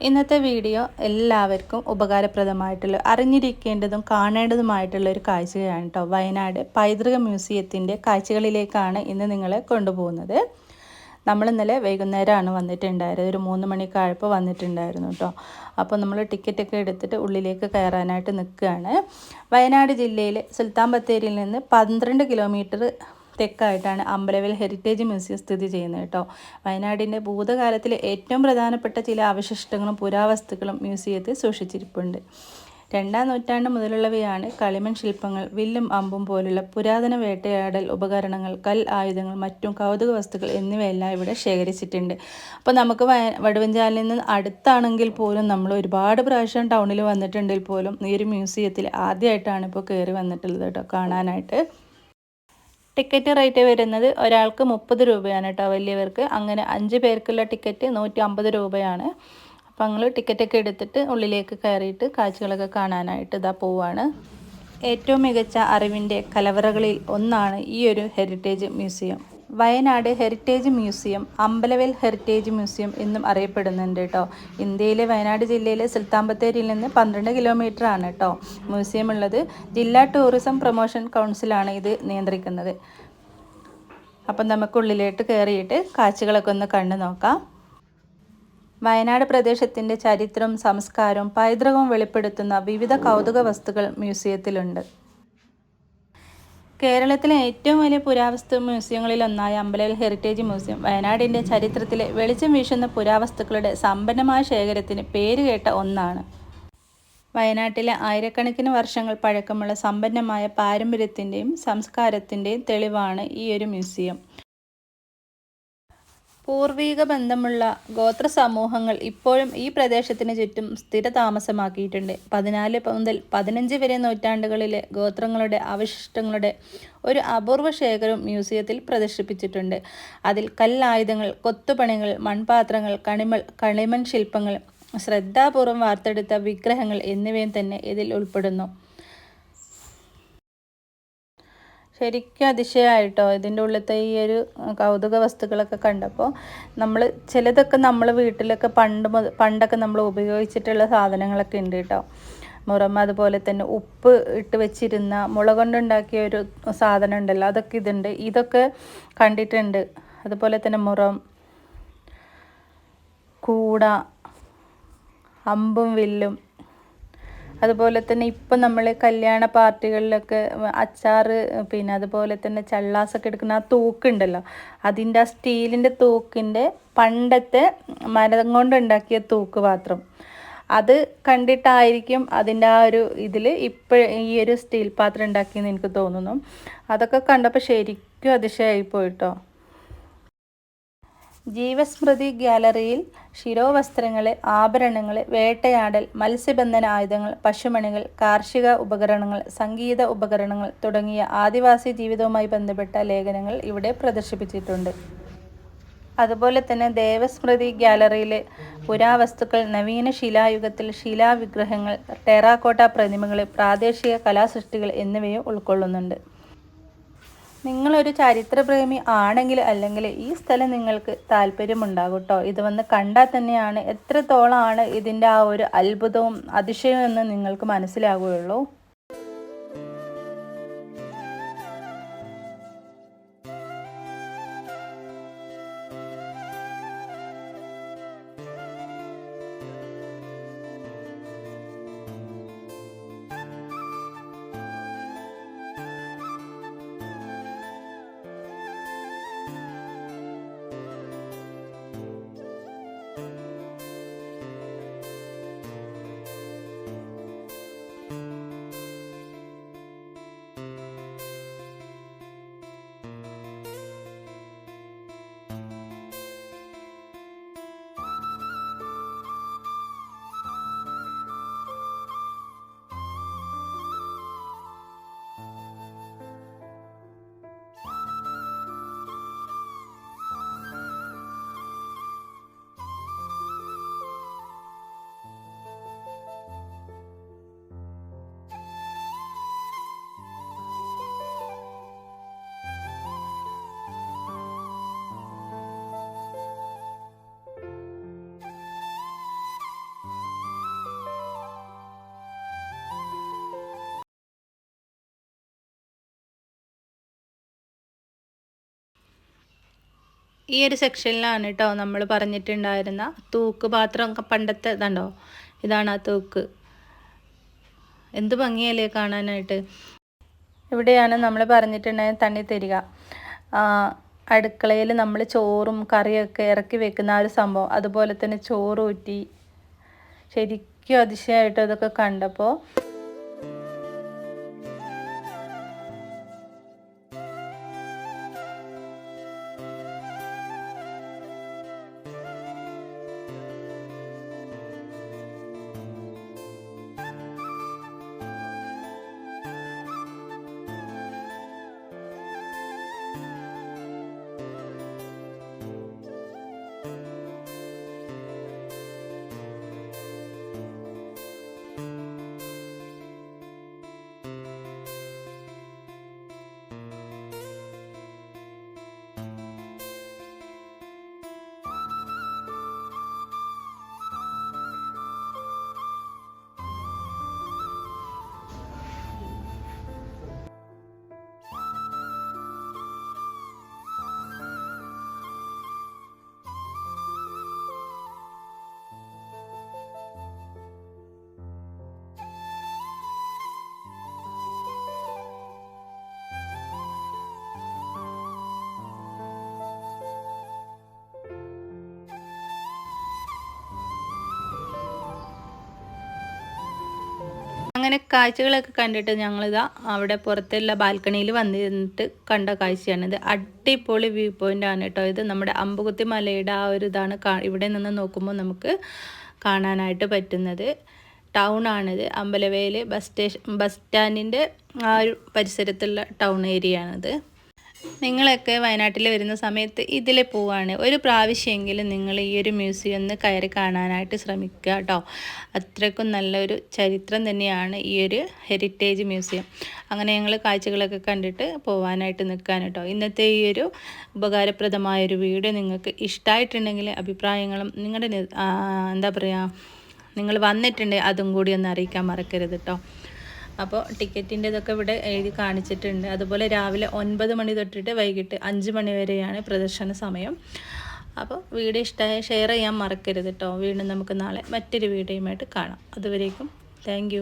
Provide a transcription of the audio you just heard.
ഇന്നത്തെ വീഡിയോ എല്ലാവർക്കും ഉപകാരപ്രദമായിട്ടുള്ള അറിഞ്ഞിരിക്കേണ്ടതും കാണേണ്ടതുമായിട്ടുള്ള ഒരു കാഴ്ചയാണ് കേട്ടോ വയനാട് പൈതൃക മ്യൂസിയത്തിന്റെ കാഴ്ചകളിലേക്കാണ് ഇന്ന് നിങ്ങളെ കൊണ്ടുപോകുന്നത്. നമ്മൾ ഇന്നലെ വൈകുന്നേരമാണ് വന്നിട്ടുണ്ടായിരുന്നത്. ഒരു മൂന്ന് മണിക്കായപ്പോൾ വന്നിട്ടുണ്ടായിരുന്നു കേട്ടോ അപ്പോൾ നമ്മൾ ടിക്കറ്റൊക്കെ എടുത്തിട്ട് ഉള്ളിലേക്ക് കയറാനായിട്ട് നിൽക്കുകയാണ് വയനാട് ജില്ലയിലെ സുൽത്താൻ ബത്തേരിയിൽ നിന്ന് പന്ത്രണ്ട് കിലോമീറ്റർ തെക്കായിട്ടാണ് അമ്പലവിൽ ഹെറിറ്റേജ് മ്യൂസിയം സ്ഥിതി ചെയ്യുന്നത് കേട്ടോ. വയനാടിന്റെ ഭൂതകാലത്തിലെ ഏറ്റവും പ്രധാനപ്പെട്ട ചില അവശിഷ്ടങ്ങളും പുരാവസ്തുക്കളും മ്യൂസിയത്തിൽ സൂക്ഷിച്ചിരിപ്പുണ്ട്. രണ്ടാം നൂറ്റാണ്ട് മുതലുള്ളവയാണ് കളിമൺ ശില്പങ്ങൾ വില്ലും അമ്പും പോലുള്ള പുരാതന വേട്ടയാടൽ ഉപകരണങ്ങൾ കൽ ആയുധങ്ങൾ മറ്റും കൗതുക വസ്തുക്കൾ എന്നിവയെല്ലാം ഇവിടെ ശേഖരിച്ചിട്ടുണ്ട്. അപ്പോൾ നമുക്ക് വടുവഞ്ചാലിൽ നിന്ന് അടുത്താണെങ്കിൽ പോലും നമ്മൾ ഒരുപാട് പ്രാവശ്യം ടൗണിൽ വന്നിട്ടുണ്ടെങ്കിൽ പോലും ഈ ഒരു മ്യൂസിയത്തിൽ ആദ്യമായിട്ടാണ് ഇപ്പോൾ കയറി വന്നിട്ടുള്ളത് കേട്ടോ കാണാനായിട്ട്. ടിക്കറ്റ് റേറ്റ് വരുന്നത് ഒരാൾക്ക് മുപ്പത് രൂപയാണ് കേട്ടോ വലിയവർക്ക്. അങ്ങനെ അഞ്ച് പേർക്കുള്ള ടിക്കറ്റ് നൂറ്റി അമ്പത് രൂപയാണ് അപ്പോൾ ഞങ്ങൾ ടിക്കറ്റൊക്കെ എടുത്തിട്ട് ഉള്ളിലേക്ക് കയറിയിട്ട് കാഴ്ചകളൊക്കെ കാണാനായിട്ട് ഇതാ പോവാണ്. ഏറ്റവും മികച്ച അറിവിന്റെ കലവറകളിൽ ഒന്നാണ് ഈ ഒരു heritage museum Wayanad heritage museum Ambalavel heritage museum എന്നും അറിയപ്പെടുന്നുണ്ട് കേട്ടോ ഇന്ത്യയിലെ വയനാട് ജില്ലയിലെ സുൽത്താൻ ബത്തേരിയിൽ നിന്ന് പന്ത്രണ്ട് കിലോമീറ്റർ ആണ് കേട്ടോ മ്യൂസിയം ഉള്ളത്. ജില്ലാ ടൂറിസം പ്രൊമോഷൻ കൗൺസിലാണ് ഇത് നിയന്ത്രിക്കുന്നത്. അപ്പം നമുക്കുള്ളിലോട്ട് കയറിയിട്ട് കാഴ്ചകളൊക്കെ ഒന്ന് കണ്ടു നോക്കാം. വയനാട് പ്രദേശത്തിന്റെ ചരിത്രവും സംസ്കാരവും പൈതൃകവും വെളിപ്പെടുത്തുന്ന വിവിധ കൗതുക വസ്തുക്കൾ മ്യൂസിയത്തിലുണ്ട്. കേരളത്തിലെ ഏറ്റവും വലിയ പുരാവസ്തു മ്യൂസിയങ്ങളിൽ ഒന്നായ അമ്പലൽ ഹെറിറ്റേജ് മ്യൂസിയം വയനാടിന്റെ ചരിത്രത്തിലെ വെളിച്ചം വീശുന്ന പുരാവസ്തുക്കളുടെ സമ്പന്നമായ ശേഖരത്തിന് പേരുകേട്ട ഒന്നാണ്. വയനാട്ടിലെ ആയിരക്കണക്കിന് വർഷങ്ങൾ പഴക്കമുള്ള സമ്പന്നമായ പാരമ്പര്യത്തിന്റെയും സംസ്കാരത്തിന്റെയും തെളിവാണ് ഈ ഒരു മ്യൂസിയം. പൂർവീക ബന്ധമുള്ള ഗോത്ര സമൂഹങ്ങൾ ഇപ്പോഴും ഈ പ്രദേശത്തിന് ചുറ്റും സ്ഥിര താമസമാക്കിയിട്ടുണ്ട്. പതിനാല് മുതൽ പതിനഞ്ച് വരെ നൂറ്റാണ്ടുകളിലെ ഗോത്രങ്ങളുടെ അവശിഷ്ടങ്ങളുടെ ഒരു അപൂർവ ശേഖരം മ്യൂസിയത്തിൽ പ്രദർശിപ്പിച്ചിട്ടുണ്ട്. അതിൽ കല്ലായുധങ്ങൾ കൊത്തുപണികൾ മൺപാത്രങ്ങൾ കണിമൾ കളിമൺ ശില്പങ്ങൾ ശ്രദ്ധാപൂർവം വാർത്തെടുത്ത വിഗ്രഹങ്ങൾ എന്നിവയും തന്നെ ഇതിൽ ഉൾപ്പെടുന്നു. ശരിക്കും അതിശയമായിട്ടോ ഇതിന്റെ ഉള്ളിലത്തെ ഈ ഒരു കൗതുക വസ്തുക്കളൊക്കെ കണ്ടപ്പോൾ നമ്മൾ ചിലതൊക്കെ നമ്മൾ വീട്ടിലൊക്കെ പണ്ട് പണ്ടൊക്കെ നമ്മൾ ഉപയോഗിച്ചിട്ടുള്ള സാധനങ്ങളൊക്കെ ഉണ്ട് കേട്ടോ. മുറമ്മ അതുപോലെ തന്നെ ഉപ്പ് ഇട്ട് വെച്ചിരുന്ന മുള കൊണ്ടുണ്ടാക്കിയ ഒരു സാധനം ഉണ്ടല്ലോ അതൊക്കെ ഇതുണ്ട്. ഇതൊക്കെ കണ്ടിട്ടുണ്ട്. അതുപോലെ തന്നെ മുറം കൂട അമ്പും വില്ലും അതുപോലെ തന്നെ ഇപ്പം നമ്മൾ കല്യാണ പാർട്ടികളിലൊക്കെ അച്ചാറ് പിന്നെ അതുപോലെ തന്നെ ചള്ളാസൊക്കെ എടുക്കുന്ന ആ തൂക്കുണ്ടല്ലോ? അതിന്റെ ആ സ്റ്റീലിന്റെ തൂക്കിന്റെ പണ്ടത്തെ മരം കൊണ്ടുണ്ടാക്കിയ തൂക്ക് പാത്രം അത് കണ്ടിട്ടായിരിക്കും അതിന്റെ ആ ഒരു ഇതിൽ ഇപ്പോൾ ഈ ഒരു സ്റ്റീൽ പാത്രം ഉണ്ടാക്കിയെന്ന് എനിക്ക് തോന്നുന്നു. അതൊക്കെ കണ്ടപ്പോൾ ശരിക്കും അതിശയമായി പോയിട്ടോ ജീവസ്മൃതി ഗ്യാലറിയിൽ ശിരോവസ്ത്രങ്ങൾ ആഭരണങ്ങൾ വേട്ടയാടൽ മത്സ്യബന്ധന ആയുധങ്ങൾ പശുമണികൾ കാർഷിക ഉപകരണങ്ങൾ സംഗീത ഉപകരണങ്ങൾ തുടങ്ങിയ ആദിവാസി ജീവിതവുമായി ബന്ധപ്പെട്ട ലേഖനങ്ങൾ ഇവിടെ പ്രദർശിപ്പിച്ചിട്ടുണ്ട്. അതുപോലെ തന്നെ ദേവസ്മൃതി ഗ്യാലറിയിലെ പുരാവസ്തുക്കൾ നവീന ശിലായുഗത്തിൽ ശിലാവിഗ്രഹങ്ങൾ ടെറാക്കോട്ട പ്രതിമകൾ പ്രാദേശിക കലാസൃഷ്ടികൾ എന്നിവയും ഉൾക്കൊള്ളുന്നുണ്ട്. നിങ്ങളൊരു ചരിത്രപ്രേമി ആണെങ്കിൽ അല്ലെങ്കിൽ ഈ സ്ഥലം നിങ്ങൾക്ക് താല്പര്യമുണ്ടാകും കേട്ടോ ഇത് വന്ന് കണ്ടാൽ തന്നെയാണ് എത്രത്തോളമാണ് ഇതിന്റെ ആ ഒരു അത്ഭുതവും അതിശയവും എന്ന് നിങ്ങൾക്ക് മനസ്സിലാകുകയുള്ളൂ ഈ ഒരു സെക്ഷനിലാണ് കേട്ടോ നമ്മൾ പറഞ്ഞിട്ടുണ്ടായിരുന്ന തൂക്ക് പാത്രം പണ്ടത്തെ ഇതുണ്ടോ ഇതാണ് ആ തൂക്ക്. എന്ത് ഭംഗിയല്ലേ കാണാനായിട്ട്. ഇവിടെയാണ് നമ്മൾ പറഞ്ഞിട്ടുണ്ടായ തണ്ണി തരിക. അടുക്കളയിൽ നമ്മൾ ചോറും കറിയൊക്കെ ഇറക്കി വെക്കുന്ന ആ ഒരു സംഭവം. അതുപോലെ തന്നെ ചോറ് ഊറ്റി. ശരിക്കും അതിശയമായിട്ട് ഇതൊക്കെ കണ്ടപ്പോൾ അങ്ങനെ കാഴ്ചകളൊക്കെ കണ്ടിട്ട് ഞങ്ങളിതാ അവിടെ പുറത്തുള്ള ബാൽക്കണിയിൽ വന്നിരുന്നിട്ട് കണ്ട കാഴ്ചയാണിത്. അടിപൊളി വ്യൂ പോയിന്റ് ആണ് കേട്ടോ ഇത്. നമ്മുടെ അമ്പുകുത്തി മലയുടെ ആ ഒരു ഇതാണ് ഇവിടെ നിന്ന് നോക്കുമ്പോൾ നമുക്ക് കാണാനായിട്ട് പറ്റുന്നത്. ടൗൺ ആണിത്. അമ്പലവയൽ ബസ് സ്റ്റേഷൻ ബസ് സ്റ്റാൻഡിന്റെ ആ ഒരു പരിസരത്തുള്ള ടൗൺ ഏരിയ ആണിത്. നിങ്ങളൊക്കെ വയനാട്ടിൽ വരുന്ന സമയത്ത് ഇതിൽ പോവാണ്. ഒരു പ്രാവശ്യമെങ്കിലും നിങ്ങൾ ഈ ഒരു മ്യൂസിയം ഒന്ന് കയറി കാണാനായിട്ട് ശ്രമിക്കുക കേട്ടോ. അത്രയ്ക്കും നല്ലൊരു ചരിത്രം തന്നെയാണ് ഈ ഒരു ഹെറിറ്റേജ് മ്യൂസിയം. അങ്ങനെ ഞങ്ങൾ കാഴ്ചകളൊക്കെ കണ്ടിട്ട് പോവാനായിട്ട് നിൽക്കാൻ കേട്ടോ. ഇന്നത്തെ ഈ ഒരു ഉപകാരപ്രദമായൊരു വീഡിയോ നിങ്ങൾക്ക് ഇഷ്ടമായിട്ടുണ്ടെങ്കിൽ അഭിപ്രായങ്ങളും നിങ്ങളുടെ എന്താ പറയുക നിങ്ങൾ വന്നിട്ടുണ്ടെങ്കിൽ അതും കൂടി ഒന്ന് അറിയിക്കാൻ മറക്കരുത് കേട്ടോ. അപ്പോൾ ടിക്കറ്റിന്റെ ഇതൊക്കെ ഇവിടെ എഴുതി കാണിച്ചിട്ടുണ്ട്. അതുപോലെ രാവിലെ ഒൻപത് മണി തൊട്ടിട്ട് വൈകിട്ട് അഞ്ച് മണി വരെയാണ് പ്രദർശന സമയം. അപ്പോൾ വീഡിയോ ഇഷ്ടമായ ഷെയർ ചെയ്യാൻ മറക്കരുത് കേട്ടോ വീണ്ടും നമുക്ക് നാളെ മറ്റൊരു വീഡിയോയുമായിട്ട് കാണാം. അതുവരേക്കും താങ്ക്